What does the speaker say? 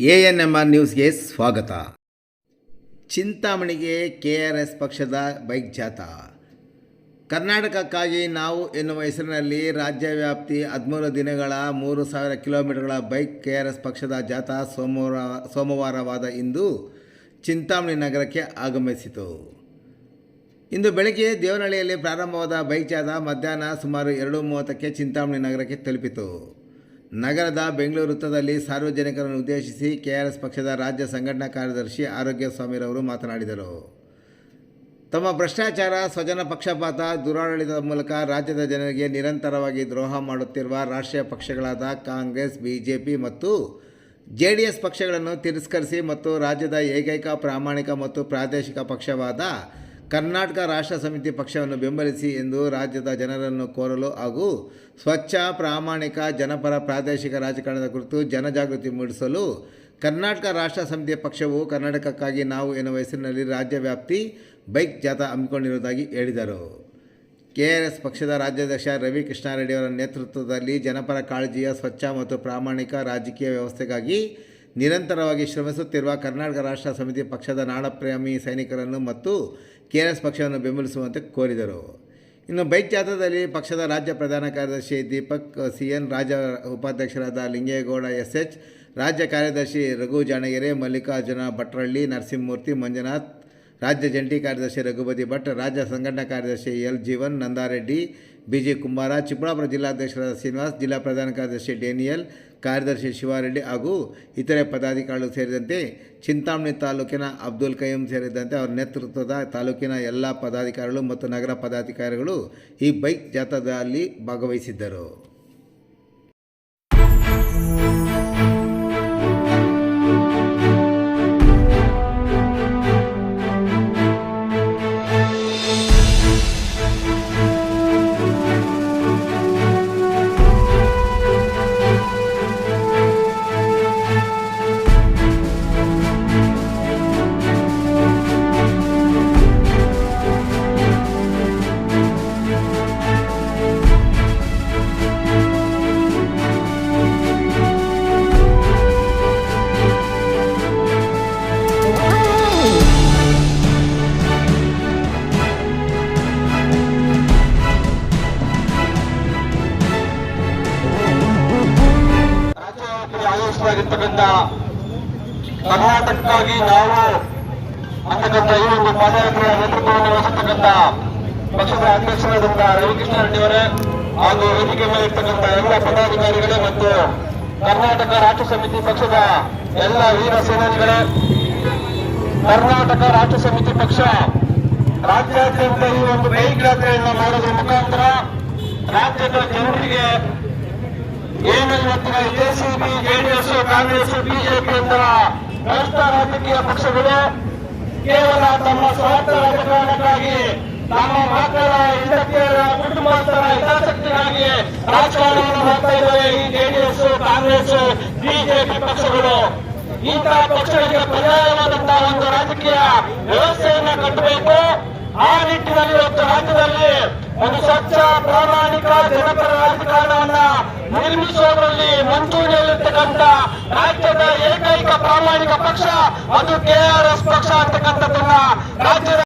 A N M R ನ್ಯೂಸ್ಗೆ ಸ್ವಾಗತ. ಚಿಂತಾಮಣಿಗೆ ಕೆ ಆರ್ ಎಸ್ ಪಕ್ಷದ ಬೈಕ್ ಜಾಥಾ. ಕರ್ನಾಟಕಕ್ಕಾಗಿ ನಾವು ಎನ್ನುವ ಹೆಸರಿನಲ್ಲಿ ರಾಜ್ಯವ್ಯಾಪ್ತಿ ಹದಿಮೂರು ದಿನಗಳ ಮೂರು ಸಾವಿರ ಕಿಲೋಮೀಟರ್ಗಳ ಬೈಕ್ ಕೆ ಆರ್ ಎಸ್ ಪಕ್ಷದ ಜಾಥಾ ಸೋಮವಾರ, ಸೋಮವಾರವಾದ ಇಂದು ಚಿಂತಾಮಣಿ ನಗರಕ್ಕೆ ಆಗಮಿಸಿತು. ಇಂದು ಬೆಳಗ್ಗೆ ದೇವನಹಳ್ಳಿಯಲ್ಲಿ ಪ್ರಾರಂಭವಾದ ಬೈಕ್ ಜಾಥಾ ಮಧ್ಯಾಹ್ನ ಸುಮಾರು ಎರಡು ಮೂವತ್ತಕ್ಕೆ ಚಿಂತಾಮಣಿ ನಗರಕ್ಕೆ ತಲುಪಿತು. ನಗರದ ಬೆಂಗಳೂರು ವೃತ್ತದಲ್ಲಿ ಸಾರ್ವಜನಿಕರನ್ನು ಉದ್ದೇಶಿಸಿ ಕೆಆರ್ಎಸ್ ಪಕ್ಷದ ರಾಜ್ಯ ಸಂಘಟನಾ ಕಾರ್ಯದರ್ಶಿ ಆರೋಗ್ಯ ಸ್ವಾಮಿರವರು ಮಾತನಾಡಿದರು. ತಮ್ಮ ಭ್ರಷ್ಟಾಚಾರ, ಸ್ವಜನ ಪಕ್ಷಪಾತ, ದುರಾಡಳಿತದ ಮೂಲಕ ರಾಜ್ಯದ ಜನರಿಗೆ ನಿರಂತರವಾಗಿ ದ್ರೋಹ ಮಾಡುತ್ತಿರುವ ರಾಷ್ಟ್ರೀಯ ಪಕ್ಷಗಳಾದ ಕಾಂಗ್ರೆಸ್, ಬಿಜೆಪಿ ಮತ್ತು ಜೆ ಡಿ ಎಸ್ ಪಕ್ಷಗಳನ್ನು ತಿರಸ್ಕರಿಸಿ ಮತ್ತು ರಾಜ್ಯದ ಏಕೈಕ ಪ್ರಾಮಾಣಿಕ ಮತ್ತು ಪ್ರಾದೇಶಿಕ ಪಕ್ಷವಾದ ಕರ್ನಾಟಕ ರಾಷ್ಟ್ರ ಸಮಿತಿ ಪಕ್ಷವನ್ನು ಬೆಂಬಲಿಸಿ ಎಂದು ರಾಜ್ಯದ ಜನರನ್ನು ಕೋರಲು ಹಾಗೂ ಸ್ವಚ್ಛ, ಪ್ರಾಮಾಣಿಕ, ಜನಪರ, ಪ್ರಾದೇಶಿಕ ರಾಜಕಾರಣದ ಕುರಿತು ಜನಜಾಗೃತಿ ಮೂಡಿಸಲು ಕರ್ನಾಟಕ ರಾಷ್ಟ್ರ ಸಮಿತಿಯ ಪಕ್ಷವು ಕರ್ನಾಟಕಕ್ಕಾಗಿ ನಾವು ಎನ್ನುವ ಹೆಸರಿನಲ್ಲಿ ರಾಜ್ಯವ್ಯಾಪ್ತಿ ಬೈಕ್ ಜಾಥಾ ಹಮ್ಮಿಕೊಂಡಿರುವುದಾಗಿ ಹೇಳಿದರು. ಕೆಆರ್ಎಸ್ ಪಕ್ಷದ ರಾಜ್ಯಾಧ್ಯಕ್ಷ ರವಿ ಕೃಷ್ಣಾರೆಡ್ಡಿ ಅವರ ನೇತೃತ್ವದಲ್ಲಿ ಜನಪರ ಕಾಳಜಿಯ ಸ್ವಚ್ಛ ಮತ್ತು ಪ್ರಾಮಾಣಿಕ ರಾಜಕೀಯ ವ್ಯವಸ್ಥೆಗಾಗಿ ನಿರಂತರವಾಗಿ ಶ್ರಮಿಸುತ್ತಿರುವ ಕರ್ನಾಟಕ ರಾಷ್ಟ್ರ ಸಮಿತಿ ಪಕ್ಷದ ನಾಡಪ್ರೇಮಿ ಸೈನಿಕರನ್ನು ಮತ್ತು ಕೆಆರ್ಎಸ್ ಪಕ್ಷವನ್ನು ಬೆಂಬಲಿಸುವಂತೆ ಕೋರಿದರು. ಇನ್ನು ಬೈಕ್ ಜಾಥಾದಲ್ಲಿ ಪಕ್ಷದ ರಾಜ್ಯ ಪ್ರಧಾನ ಕಾರ್ಯದರ್ಶಿ ದೀಪಕ್ ಸಿ ಎನ್ ರಾಜ್ಯ ಉಪಾಧ್ಯಕ್ಷರಾದ ಲಿಂಗೇಗೌಡ ಎಸ್ ಎಚ್ ರಾಜ್ಯ ಕಾರ್ಯದರ್ಶಿ ರಘು ಜಾಣಗೆರೆ, ಮಲ್ಲಿಕಾರ್ಜುನ ಭಟ್ರಳ್ಳಿ, ನರಸಿಂಹಮೂರ್ತಿ ಮಂಜುನಾಥ್ ರಾಜ್ಯ ಜಂಟಿ ಕಾರ್ಯದರ್ಶಿ ರಘುಪತಿ ಭಟ್, ರಾಜ್ಯ ಸಂಘಟನಾ ಕಾರ್ಯದರ್ಶಿ L Jeevan, Nandareddy B G Kumara Chikkaballapura ಜಿಲ್ಲಾಧ್ಯಕ್ಷರಾದ Srinivas, ಜಿಲ್ಲಾ ಪ್ರಧಾನ ಕಾರ್ಯದರ್ಶಿ ಡೇನಿಯಲ್, ಕಾರ್ಯದರ್ಶಿ ಶಿವಾರೆಡ್ಡಿ ಹಾಗೂ ಇತರೆ ಪದಾಧಿಕಾರಿಗಳು ಸೇರಿದಂತೆ ಚಿಂತಾಮಣಿ ತಾಲೂಕಿನ ಅಬ್ದುಲ್ ಕಯ್ಯಂ ಸೇರಿದಂತೆ ಅವರ ನೇತೃತ್ವದ ತಾಲೂಕಿನ ಎಲ್ಲ ಪದಾಧಿಕಾರಿಗಳು ಮತ್ತು ನಗರ ಪದಾಧಿಕಾರಿಗಳು ಈ ಬೈಕ್ ಜಾಥಾದಲ್ಲಿ ಭಾಗವಹಿಸಿದ್ದರು. ರಾಜ್ಯವ್ಯಾಪಿ ಕರ್ನಾಟಕಕ್ಕಾಗಿ ನಾವು ಅಂತಕ್ಕಂಥ ಈ ಒಂದು ಪಾದಯಾತ್ರೆಯ ನೇತೃತ್ವವನ್ನು ವಹಿಸತಕ್ಕಂಥ ಪಕ್ಷದ ಅಧ್ಯಕ್ಷರಾದಂಥ ರವಿಕೃಷ್ಣ ರೆಡ್ಡಿಯವರೇ ಹಾಗೂ ವೇದಿಕೆ ಮೇಲೆ ಇರ್ತಕ್ಕಂಥ ಎಲ್ಲ ಪದಾಧಿಕಾರಿಗಳೇ ಮತ್ತು ಕರ್ನಾಟಕ ರಾಷ್ಟ್ರ ಸಮಿತಿ ಪಕ್ಷದ ಎಲ್ಲ ವೀರ ಸೇನಾನಿಗಳೇ, ಕರ್ನಾಟಕ ರಾಷ್ಟ್ರ ಸಮಿತಿ ಪಕ್ಷ ರಾಜ್ಯಾದ್ಯಂತ ಈ ಒಂದು ಬೈಕ್ ಯಾತ್ರೆಯನ್ನು ಮಾಡೋದ್ರ ಮುಖಾಂತರ ರಾಜ್ಯದ ಜನರಿಗೆ ಏನು ಇವತ್ತಿನ ಜೆಸಿಬಿ ಕಾಂಗ್ರೆಸ್ ಬಿಜೆಪಿ ಅಂತ ಭ್ರಷ್ಟ ರಾಜಕೀಯ ಪಕ್ಷಗಳು ಕೇವಲ ತಮ್ಮ ಸ್ವಾರ್ಥ ರಾಜಕಾರಣಕ್ಕಾಗಿ, ತಮ್ಮ ಮಕ್ಕಳ ಹಿಂದಕ್ಕೆ ಕುಟುಂಬಸ್ಥರ ಹಿತಾಸಕ್ತಿಗಾಗಿ ರಾಜಕಾರಣವನ್ನು ಮಾಡ್ತಾ ಇದ್ದಾರೆ ಈ ಜೆಡಿಎಸ್, ಕಾಂಗ್ರೆಸ್, ಬಿಜೆಪಿ ಪಕ್ಷಗಳು. ಇಂತಹ ಪಕ್ಷಗಳಿಗೆ ಪರ್ಯಾಯವಾದಂತಹ ಒಂದು ರಾಜಕೀಯ ವ್ಯವಸ್ಥೆಯನ್ನ ಕಟ್ಟಬೇಕು. ಆ ನಿಟ್ಟಿನಲ್ಲಿ ಇವತ್ತು ರಾಜ್ಯದಲ್ಲಿ ಒಂದು ಸ್ವಚ್ಛ, ಪ್ರಾಮಾಣಿಕ, ಜನಪರ ರಾಜಕಾರಣವನ್ನ ನಿರ್ಮಿಸುವುದರಲ್ಲಿ ಮುಂಚೂಣಿಯಲ್ಲಿರ್ತಕ್ಕಂಥ ರಾಜ್ಯದ ಏಕೈಕ ಪ್ರಾಮಾಣಿಕ ಪಕ್ಷ ಅದು ಕೆಆರ್ಎಸ್ ಪಕ್ಷ ಅಂತಕ್ಕಂಥದ್ದನ್ನ ರಾಜ್ಯದ